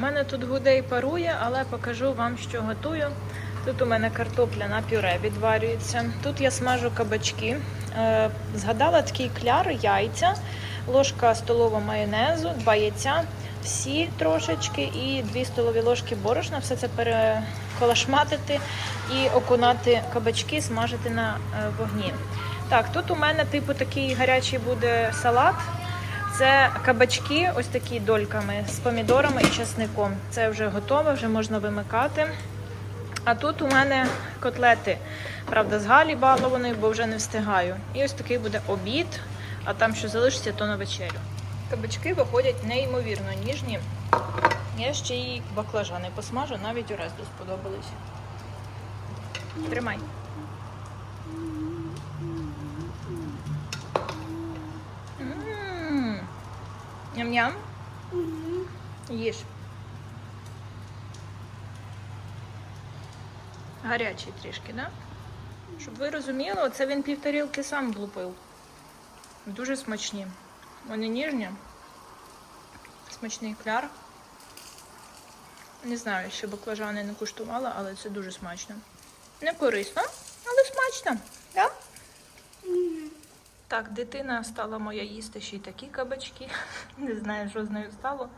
У мене тут гуде і парує, але покажу вам, що готую. Тут у мене картопля на пюре відварюється. Тут я смажу кабачки. Е, згадала такий кляр, яйця, ложка столова майонезу, два яйця, всі трошечки і дві столові ложки борошна. Все це переколошматити і окунати кабачки, смажити на е, вогні. Так, тут у мене типу такий гарячий буде салат. Це кабачки, ось такі дольками з помідорами і часником. Це вже готове, вже можна вимикати. А тут у мене котлети, правда, з галі балованої, бо вже не встигаю. І ось такий буде обід, а там, що залишиться, то на вечерю. Кабачки виходять неймовірно ніжні. Я ще й баклажани посмажу, навіть у Оресту сподобались. Тримай. Ням-ням. Їж. Гарячий трішки, да? Щоб ви розуміли, це він півтарілки сам влупив. Дуже смачні. Вони ніжні. Смачний кляр. Не знаю, ще баклажани не куштувала, але це дуже смачно. Не корисно, але смачно. Да? Так, дитина стала моя їсти ще й такі кабачки. Не знаю, що з нею стало.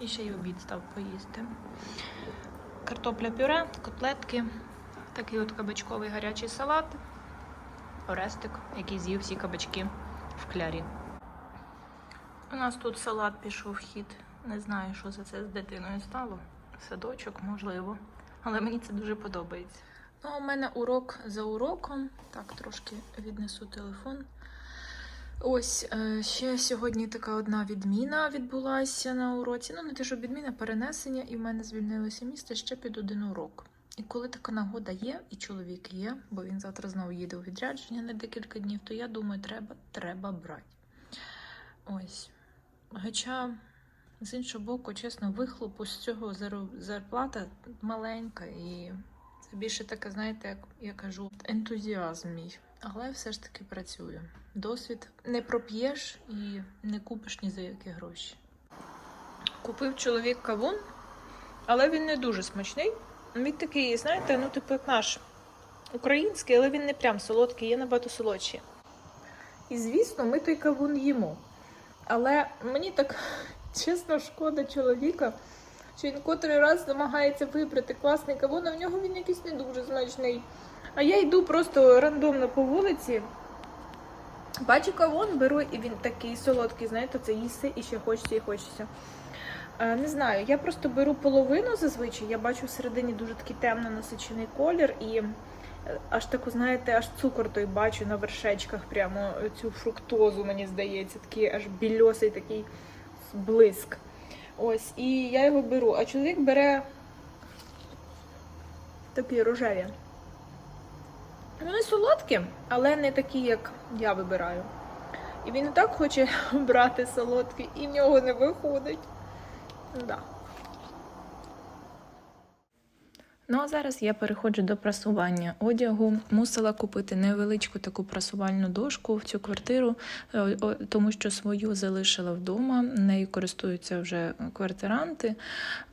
І ще й обід став поїсти. Картопля пюре, котлетки, такий от кабачковий гарячий салат, орестик, який з'їв всі кабачки в клярі. У нас тут салат пішов в хід. Не знаю, що за це з дитиною стало. Садочок, можливо. Але мені це дуже подобається. Ну, а у мене урок за уроком. Так, трошки віднесу телефон. Ось е, ще сьогодні така одна відміна відбулася на уроці. Ну, не те, що відміна, перенесення, і в мене звільнилося місце ще під один урок. І коли така нагода є, і чоловік є, бо він завтра знову їде у відрядження на декілька днів, то я думаю, треба, треба брати. Ось. Хоча, з іншого боку, чесно, вихлопу з цього зарплата маленька, і це більше таке, знаєте, як я кажу, ентузіазм мій. Але все ж таки працюю. Досвід не проп'єш і не купиш ні за які гроші. Купив чоловік кавун, але він не дуже смачний. Він такий, знаєте, ну, типу, як наш український, але він не прям солодкий, є набагато солодші. І звісно, ми той кавун їмо. Але мені так чесно шкода чоловіка, що він котрий раз намагається вибрати класний кавун, а в нього він якийсь не дуже смачний. А я йду просто рандомно по вулиці. Бачу кавун, беру, і він такий солодкий, знаєте, це їсти і ще хочеться і хочеться. Е, Не знаю, я просто беру половину зазвичай. Я бачу всередині дуже такий темно насичений колір і е, аж таку, знаєте, аж цукор той бачу на вершечках, прямо цю фруктозу, мені здається, такий аж більосий такий блиск. Ось, і я його беру. А чоловік бере такі рожеві. Вони солодкі, але не такі, як я вибираю. І він і так хоче брати солодкі, і в нього не виходить. Да. Ну а зараз я переходжу до прасування одягу. Мусила купити невеличку таку прасувальну дошку в цю квартиру, е, тому що свою залишила вдома. Нею користуються вже квартиранти,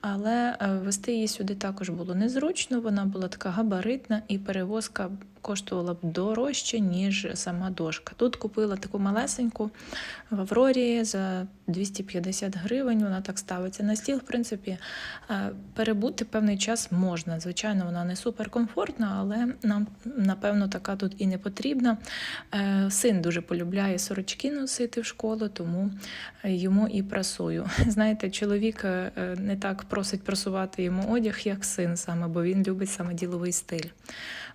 але е, вести її сюди також було незручно. Вона була така габаритна і перевозка коштувала б дорожче, ніж сама дошка. Тут купила таку малесеньку в Аврорі за 250 гривень. Вона так ставиться на стіл. В принципі, е, перебути певний час можна. Звичайно, вона не суперкомфортна, але нам, напевно, така тут і не потрібна. Е, Син дуже полюбляє сорочки носити в школу, тому е, йому і прасую. Знаєте, чоловік не так просить прасувати йому одяг, як син саме, бо він любить саме діловий стиль.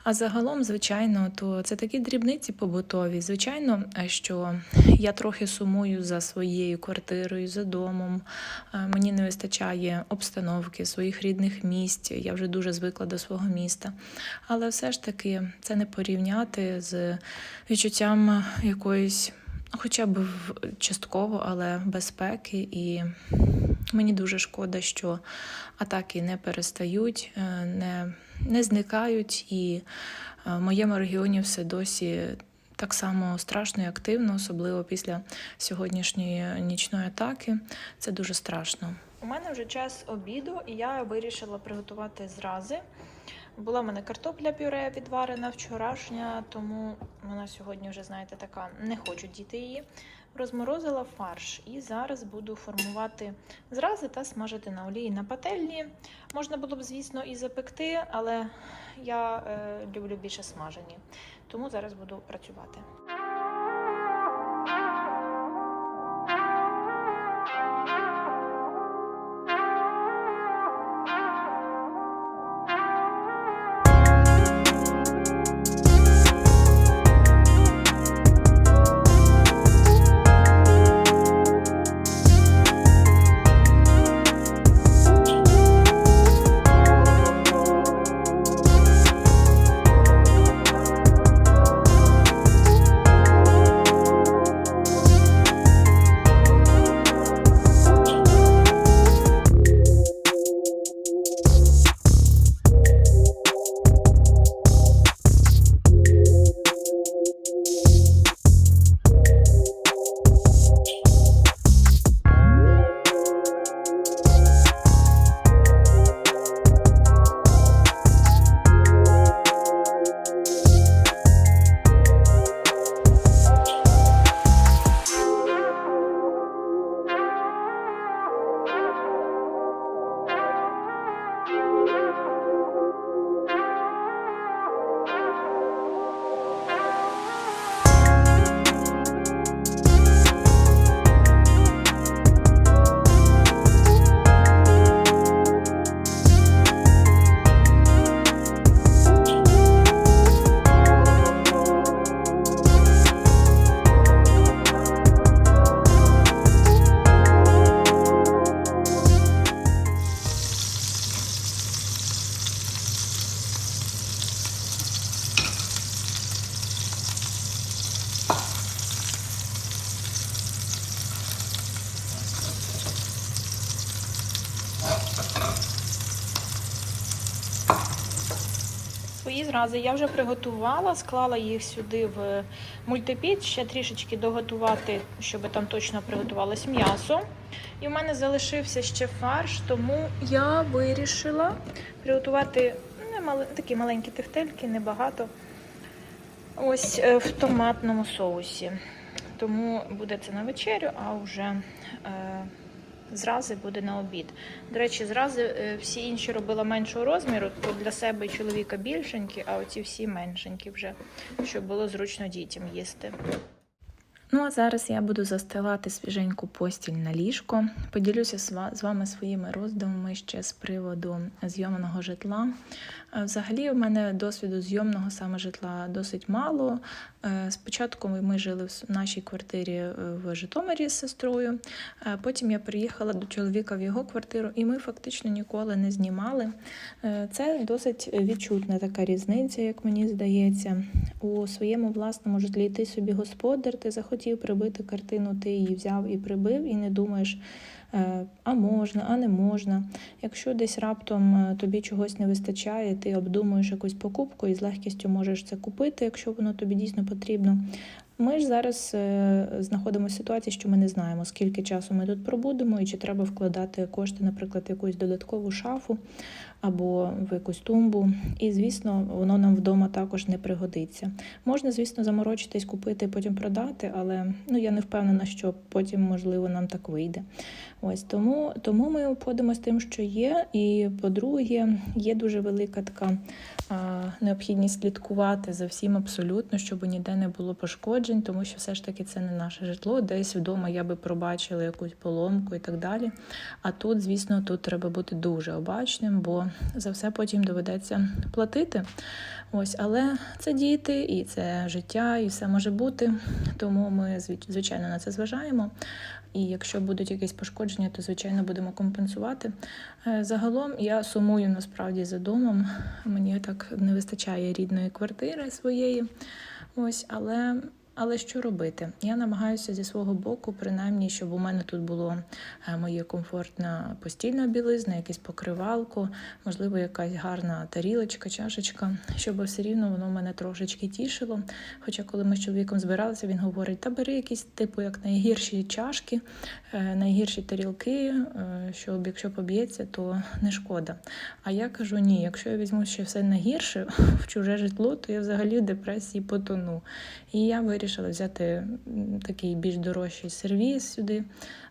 А загалом, звичайно, то це такі дрібниці побутові. Звичайно, е, що я трохи сумую за своєю квартирою, за домом. Е, Мені не вистачає обстановки, своїх рідних місць. Я вже дуже звикла до свого міста. Але все ж таки це не порівняти з відчуттям якоїсь, хоча б частково, але безпеки. І мені дуже шкода, що атаки не перестають, е, не, не зникають, і е, в моєму регіоні все досі. Так само страшно і активно, особливо після сьогоднішньої нічної атаки. Це дуже страшно. У мене вже час обіду, і я вирішила приготувати зрази. Була в мене картопля пюре відварена вчорашня, тому вона сьогодні вже, знаєте, така, не хочу діти її. Розморозила фарш і зараз буду формувати зрази та смажити на олії на пательні. Можна було б, звісно, і запекти, але я е, люблю більше смажені. Тому зараз буду працювати. Свої я вже приготувала, склала їх сюди в мультипіч, ще трішечки доготувати, щоб там точно приготувалось м'ясо. І в мене залишився ще фарш, тому я вирішила приготувати такі маленькі тефтельки, небагато. Ось е, в томатному соусі. Тому буде це на вечерю, а вже е, зрази буде на обід. До речі, зрази е, всі інші робила меншого розміру, то для себе чоловіка більшенькі, а оці всі меншенькі вже, щоб було зручно дітям їсти. Зараз я буду застилати свіженьку постіль на ліжко. Поділюся з вами своїми роздумами ще з приводу зйомного житла. Е, Взагалі, у мене досвіду зйомного саме житла досить мало. Е, Спочатку ми- жили в нашій квартирі е, в Житомирі з сестрою. Потім я приїхала до чоловіка в його квартиру, і ми фактично ніколи не знімали. Це досить відчутна така різниця, як мені здається. У своєму власному житлі ти собі господар, ти захотів прибити картину, ти її взяв і прибив, і не думаєш, е, а можна, а не можна. Якщо десь раптом е, тобі чогось не вистачає, ти обдумуєш якусь покупку і з легкістю можеш це купити, якщо воно тобі дійсно потрібно. Ми ж зараз е, знаходимося в ситуації, що ми не знаємо, скільки часу ми тут пробудемо, і чи треба вкладати кошти, наприклад, в якусь додаткову шафу або в якусь тумбу. І, звісно, воно нам вдома також не пригодиться. Можна, звісно, заморочитись, купити, потім продати, але ну, я не впевнена, що потім, можливо, нам так вийде. Ось тому, тому ми обходимося тим, що є. І по-друге, є дуже велика така а, необхідність слідкувати за всім абсолютно, щоб ніде не було пошкоджень, тому що все ж таки це не наше житло. Десь вдома я би пробачила якусь поломку і так далі. А тут, звісно, тут треба бути дуже обачним, бо за все потім доведеться платити. Ось, але це діти, і це життя, і все може бути. Тому ми звичайно на це зважаємо. І якщо будуть якісь пошкодження, то звичайно будемо компенсувати. Е, Загалом я сумую насправді за домом. Мені так не вистачає рідної квартири своєї. Ось, але Але що робити? Я намагаюся зі свого боку, принаймні, щоб у мене тут було е, моє комфортна постільна білизна, якесь покривалко, можливо, якась гарна тарілочка, чашечка, щоб все рівно воно мене трошечки тішило. Хоча, коли ми з чоловіком збиралися, він говорить: та бери якісь типу як найгірші чашки, е, найгірші тарілки, е, щоб якщо поб'ється, то не шкода. А я кажу: ні, якщо я візьму ще все найгірше в чуже житло, то я взагалі в депресії потону. І я вирішила взяти такий більш дорожчий сервіс сюди,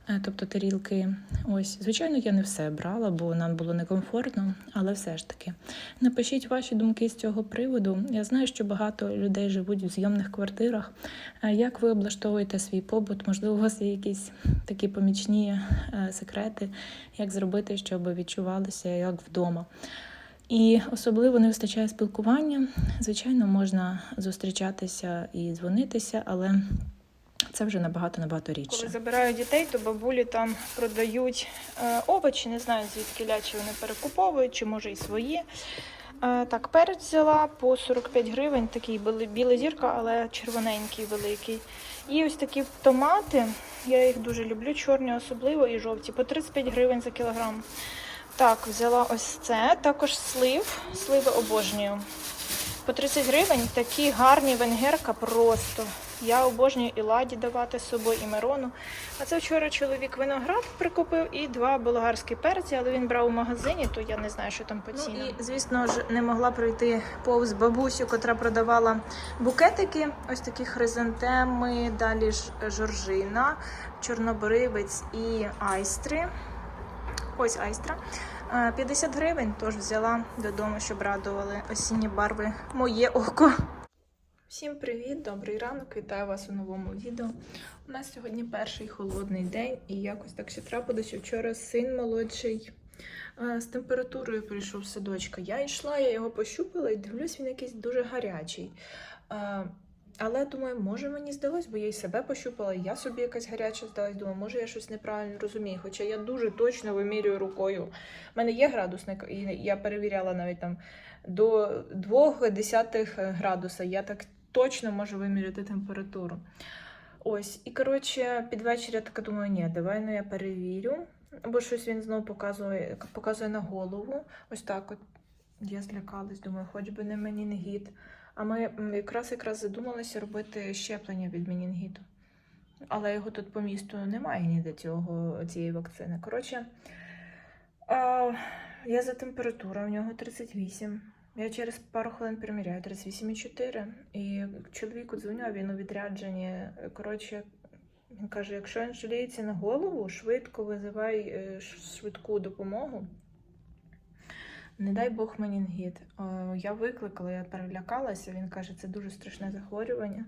е, тобто тарілки. Ось, звичайно, я не все брала, бо нам було некомфортно, але все ж таки. Напишіть ваші думки з цього приводу. Я знаю, що багато людей живуть в зйомних квартирах. Е, Як ви облаштовуєте свій побут? Можливо, у вас є якісь такі помічні е, секрети, як зробити, щоб відчувалося як вдома. І особливо не вистачає спілкування. Звичайно, можна зустрічатися і дзвонитися, але це вже набагато набагато рідше. Коли забираю дітей, то бабулі там продають е, овочі. Не знаю звідки лячі вони перекуповують, чи може і свої. Е, так, перець взяла по 45 гривень, такий біла зірка, але червоненький, великий. І ось такі томати. Я їх дуже люблю, чорні особливо і жовті, по 35 гривень за кілограм. Так, взяла ось це, також слив. Сливи обожнюю. По 30 гривень такі гарні венгерка просто. Я обожнюю і ладі давати з собою, і мерону. А це вчора чоловік виноград прикупив і два болгарські перці, але він брав у магазині, то я не знаю, що там по цінам. Ну, і, звісно ж, не могла пройти повз бабусю, котра продавала букетики. Ось такі хризантеми, далі ж жоржина, чорнобривець і айстри. Ось айстра. Е, 50 гривень, тож взяла додому, щоб радували осінні барви моє око. Всім привіт, добрий ранок, вітаю вас у новому відео. У нас сьогодні перший холодний день, і якось так ще трапилося. що Вчора син молодший е, з температурою прийшов з садочка. Я йшла, я його пощупала і дивлюсь, він якийсь дуже гарячий. Але думаю, може мені здалось, бо я й себе пощупала, я собі якась гаряча здалась. Думаю, може я щось неправильно розумію. Хоча я дуже точно вимірюю рукою. У мене є градусник, і я перевіряла навіть там до 2 градуса. Я так точно можу виміряти температуру. Ось, і коротше, під вечір я така думаю, ні, давай ну я перевірю. Бо щось він знову показує, показує на голову. Ось так от. Я злякалась, думаю, хоч би не менінгіт. А ми якраз якраз задумалися робити щеплення від менінгіту. Але його тут по місту немає ніде цього, цієї вакцини. Коротше, а, я за температура, у нього 38. Я через пару хвилин приміряю 38,4. І чоловіку дзвоню, а він у відрядженні. Коротше, він каже: якщо він жаліється на голову, швидко визивай е, швидку допомогу. Не дай Бог менінгіт. Я викликала, я перелякалася. Він каже, це дуже страшне захворювання.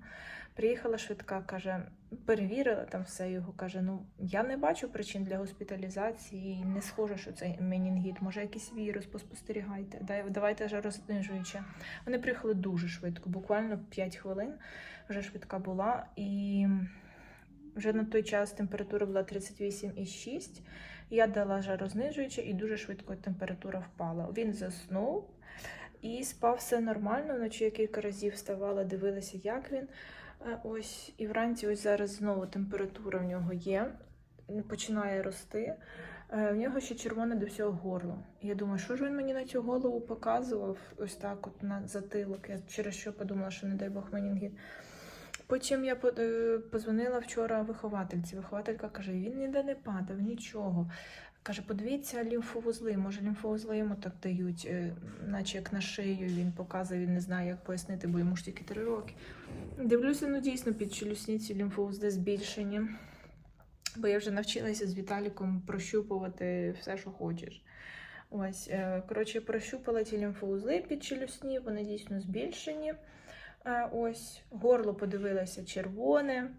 Приїхала швидка, каже, перевірила там все його. Каже: ну я не бачу причин для госпіталізації. Не схоже, що це менінгіт. Може, якийсь вірус, поспостерігайте. Дай, давайте жарознижуюче. Вони приїхали дуже швидко, буквально 5 хвилин. Вже швидка була. І вже на той час температура була 38,6. Я дала жарознижуюче і дуже швидко температура впала. Він заснув і спав все нормально. Вночі я кілька разів вставала, дивилася, як він. Е, Ось і вранці, ось зараз знову температура в нього є, починає рости. Е, В нього ще червоне до всього горло. Я думаю, що ж він мені на цю голову показував, ось так, от на затилок. Я через що подумала, що не дай Бог менінгіт. Потім я е, позвонила вчора виховательці. Вихователька каже, він ніде не падав, нічого. Каже, подивіться лімфовузли. Може, лімфовузли йому так дають, е, наче як на шию. Він показує, він не знає, як пояснити, бо йому ж тільки три роки. Дивлюся, ну дійсно під челюсниці лімфоузли збільшені. Бо я вже навчилася з Віталіком прощупувати все, що хочеш. Ось, е, коротше, прощупала ті лімфоузли під челюсні, вони дійсно збільшені. Е, Ось, горло подивилася червоне.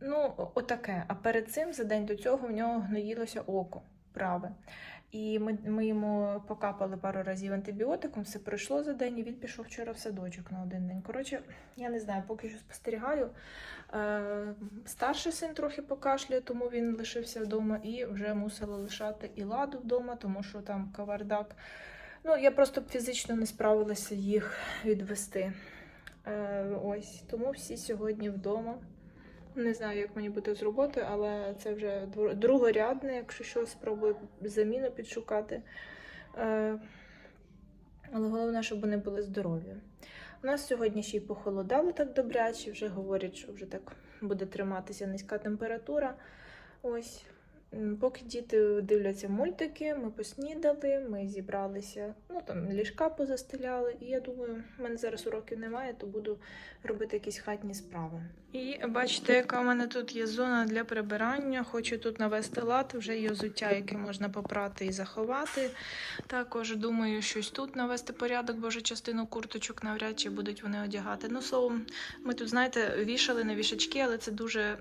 Ну, отаке. А перед цим, за день до цього, в нього гноїлося око праве. І ми, ми йому покапали пару разів антибіотиком, все пройшло за день, і він пішов вчора в садочок на один день. Коротше, я не знаю, поки що спостерігаю. Е, старший син трохи покашлює, тому він лишився вдома і вже мусила лишати і ладу вдома, тому що там кавардак. Ну, я просто фізично не справилася їх відвести. Е, ось тому всі сьогодні вдома. Не знаю, як мені буде з роботи, але це вже другорядне, якщо що, спробую заміну підшукати. Е, але головне, щоб вони були здорові. У нас сьогодні ще й похолодало так добряче, вже говорять, що вже так буде триматися низька температура. Ось. Поки діти дивляться мультики, ми поснідали, ми зібралися, ну там ліжка позастеляли, і я думаю, в мене зараз уроків немає, то буду робити якісь хатні справи. І бачите, яка в мене тут є зона для прибирання. Хочу тут навести лад, вже є взуття, яке можна попрати і заховати. Також думаю, щось тут навести порядок, бо вже частину курточок навряд чи будуть вони одягати. Ну, словом, ми тут, знаєте, вішали на вішачки, але це дуже.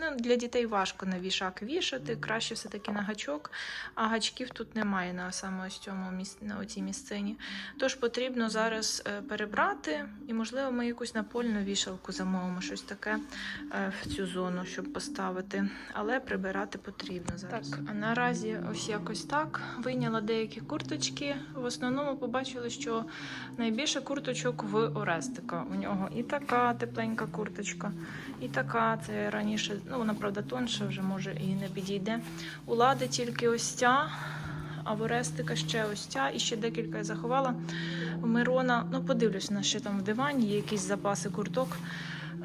Ну, для дітей важко на вішак вішати, краще все-таки на гачок, а гачків тут немає на саме ось цьому міс... на оцій місцині. Тож потрібно зараз е, перебрати, і, можливо, ми якусь напольну вішалку замовимо, щось таке е, в цю зону, щоб поставити. Але прибирати потрібно зараз. Так, а наразі ось якось так. Вийняла деякі курточки. В основному побачили, що найбільше курточок в Орестика. У нього і така тепленька курточка, і така. Це раніше, ну вона правда тонша, вже може і не підійде. У лади тільки ось ця. А в Орестика ще ось ця, і ще декілька я заховала. В Мирона, ну подивлюсь, на ще там в дивані є якісь запаси курток.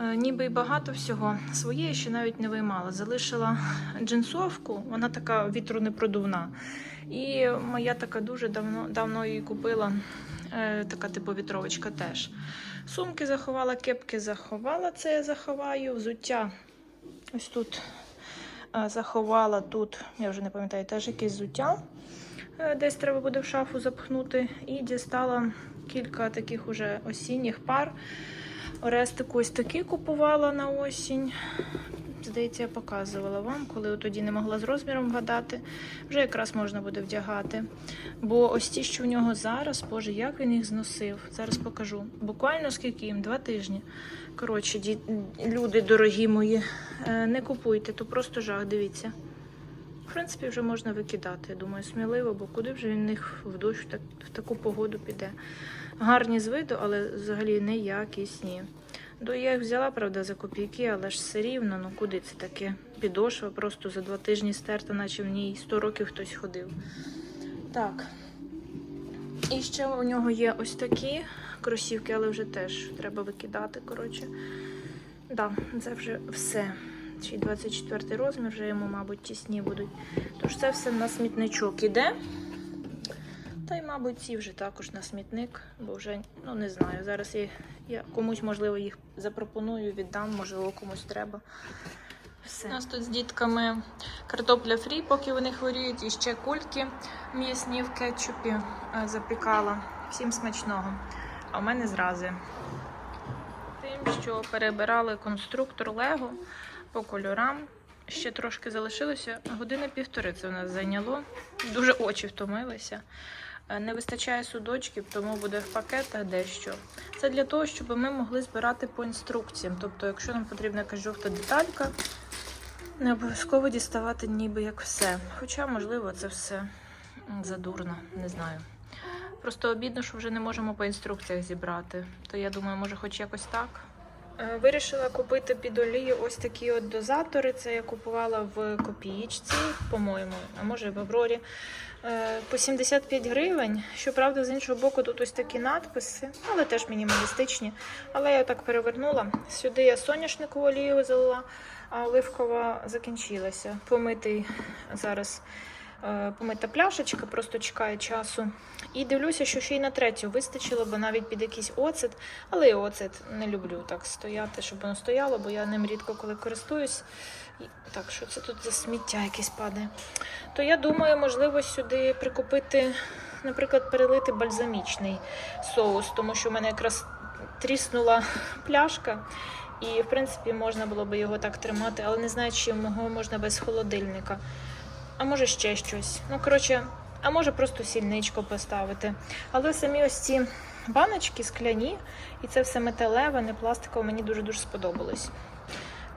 Е, ніби й багато всього. Своє ще навіть не виймала. Залишила джинсовку, вона така вітронепродувна. І моя така дуже давно, давно її купила. Е, така типу вітровочка теж. Сумки заховала, кепки заховала, це я заховаю. Взуття ось тут заховала тут, я вже не пам'ятаю, теж якесь взуття. Е, Десь треба буде в шафу запхнути. І дістала кілька таких уже осінніх пар. Орестику ось такі купувала на осінь. Здається, я показувала вам, коли тоді не могла з розміром вгадати. Вже якраз можна буде вдягати. Бо ось ті, що в нього зараз, боже, як він їх зносив. Зараз покажу. Буквально скільки їм? Два тижні. Коротше, ді... люди дорогі мої, е, не купуйте, то просто жах, дивіться. В принципі, вже можна викидати, я думаю, сміливо, бо куди вже він в них в дощ в таку погоду піде. Гарні з виду, але взагалі неякісні. До я їх взяла, правда, за копійки, але ж все рівно, ну куди це таке? Підошва просто за два тижні стерта, наче в ній 100 років хтось ходив. Так. І ще у нього є ось такі кросівки, але вже теж треба викидати, коротше. Да, це вже все. Й 24 розмір, вже йому, мабуть, тісні будуть. Тож це все на смітничок іде. Та й, мабуть, ці вже також на смітник, бо вже ну не знаю. Зараз я, я комусь, можливо, їх запропоную, віддам, можливо, комусь треба. Все. У нас тут з дітками картопля фрі, поки вони хворіють, і ще кульки м'ясні в кетчупі е, запікала. Всім смачного. А в мене зрази. Тим, що перебирали конструктор Лего по кольорам. Ще трошки залишилося. Години півтори це в нас зайняло. Дуже очі втомилися. Е, Не вистачає судочків, тому буде в пакетах дещо. Це для того, щоб ми могли збирати по інструкціям. Тобто, якщо нам потрібна якась жовта деталька, не обов'язково діставати ніби як все. Хоча, можливо, це все задурно, не знаю. Просто обідно, що вже не можемо по інструкціях зібрати. То я думаю, може, хоч якось так. Е, Вирішила купити під олію ось такі от дозатори. Це я купувала в копієчці, по-моєму, а може в Аврорі. Е, По 75 гривень. Щоправда, з іншого боку, тут ось такі надписи, але теж мінімалістичні. Але я так перевернула. Сюди я соняшникову олію залила, а оливкова закінчилася. Помитий зараз. Е, Помита пляшечка, просто чекає часу. І дивлюся, що ще й на третю вистачило, бо навіть під якийсь оцет. Але і оцет не люблю так стояти, щоб воно стояло, бо я ним рідко коли користуюсь. Так, що це тут за сміття якесь падає. То я думаю, можливо, сюди прикупити, наприклад, перелити бальзамічний соус, тому що в мене якраз тріснула пляшка. І, в принципі, можна було би його так тримати, але не знаю, чи його можна без холодильника. А може ще щось. Ну, коротше, а може просто сільничко поставити. Але самі ось ці баночки скляні, і це все металеве, не пластикове, мені дуже-дуже сподобалось.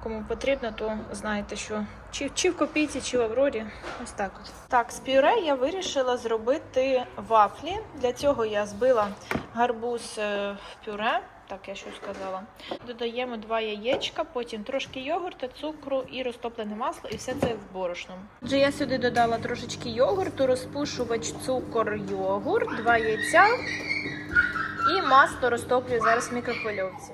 Кому потрібно, то знаєте, що чи, чи в копійці, чи в Аврорі. Ось так от. Так, з пюре я вирішила зробити вафлі. Для цього я збила гарбуз е, в пюре. Так, я що сказала. Додаємо два яєчка, потім трошки йогурта, цукру і розтоплене масло, і все це в борошно. Отже, я сюди додала трошечки йогурту, розпушувач, цукор, йогурт, два яйця і масло розтоплю зараз в мікрохвильовці.